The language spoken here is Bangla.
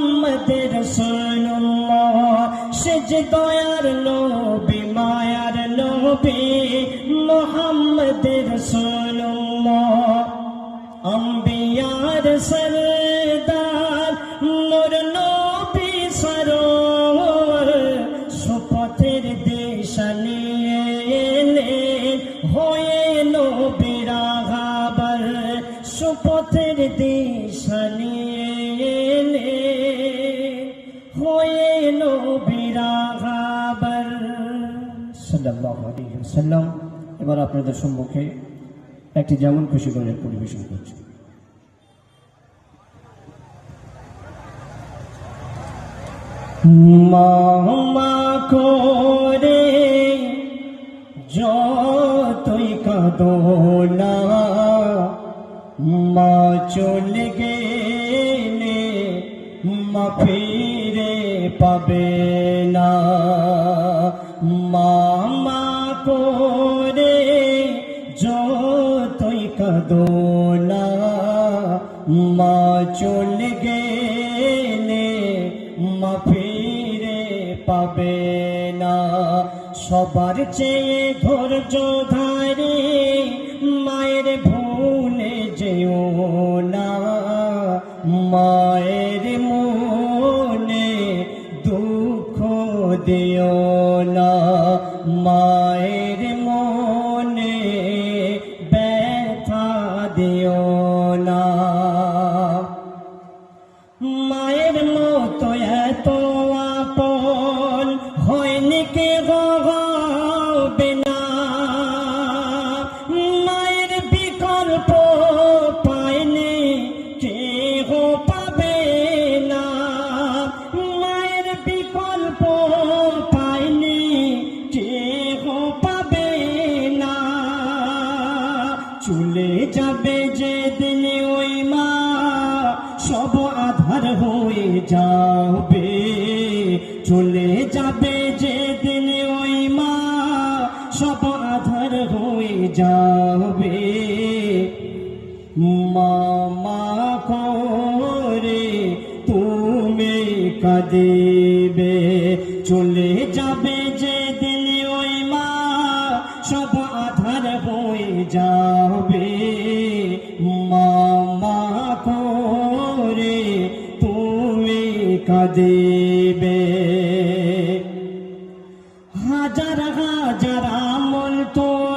মোহাম্মদ রসুল্লাহ সেজ দয়ার নবী, মায়ার নবী, মোহাম্মদ রসুল্লাহ অম্বিয়ার সরদার মোর নবী সরোর সুপথের দেশ নিয়ে হয়ে আলাইহি এবার আপনাদের সম্মুখে একটি যেমন খুশি করে পরিবেশন করছি। মামা করে যতই মা চলে গেলে মা ফিরে পাবে না। মামা না মা চলে গেলে মা ফিরে পাবে না। সবার চেয়ে ধৈর্য ধারে মায়ের ভুলে যেও না। মায়ের মনে দুঃখ দিও না। মায়ের মনে হয়নি কে হবে না? মায়ের বিকল্প পায়নি কেহ পাবে না? মায়ের বিকল্প পায়নি কেহ পাবে না? চলে যাবে যেদিন ওই মা, সব আধার হয়ে যাবে। চলে যাবে যাবে। মামা করে তুমি কাঁদিবে। চলে যাবে যেদিন ওই মা, সব আধার হয়ে যাবে। মামা করে তুমি কাঁদিবে। হাজার হাজার আমল তুমি